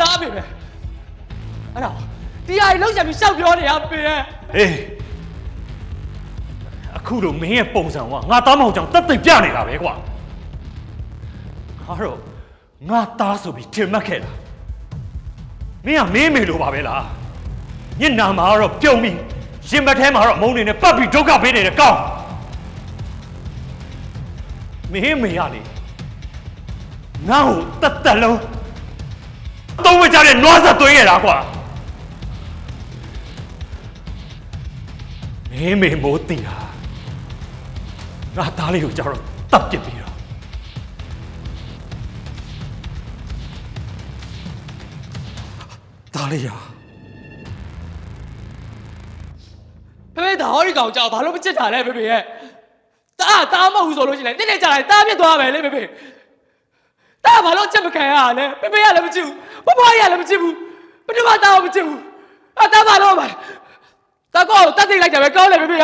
သားအဖေပဲအဲ့တော့ဒီဟာကြီးလောက်ချင်ပြီးရှောက်ပြောနေရဖေရဲ့အေးအခုတော့မင်းရဲ့ပုံစံကငါသားမောင်ကြောင့်တက်သိပ်ပြနေတာပဲကွာငါတော့ငါသားဆိုပြီးထင်မှတ်ခဲ့တာမင်းကမင်းမေလိုပါပဲလားညနာမှာတော့ပြုံးပြီးရင်ဘတ်ထဲမှာတော့မုန်းနေနဲ့ပတ်ပြီးဒုက္ခပေးနေတယ်ကောင်းမင်းမေရလေငါ့ကိုတတ်တက်လုံးအ သုံးဝကြတဲ့နွားဆက်သွင်းရတာကွာမင်းမေမိုးတီတာငါသားလေးကိုကြောက်တော့တပ်ပစ်ပြီးတော့သားလေးရာဖေဖေဒါဟောဒီကောင်ကြောက်ဘာလို့မချစ်တာလဲဖေဖေရဲ့တားတားမဟုတ်ဘူးဆိုလို့ရှိရင်နေ့နေ့ကြာလိုက်တားပြစ်သွားမယ်လေဖေဖေ တားဘာလို့ချက်မခံရလဲဖေဖေကလည်းမချစ်ဘူးဘဘရလည်းမချစ်ဘူးဘယ်သူမှတားမချစ်ဘူးအတားဘာလို့မတားကောတတ်သိလိုက်တယ်ပဲကောင်းတယ်ဖေဖေဟာ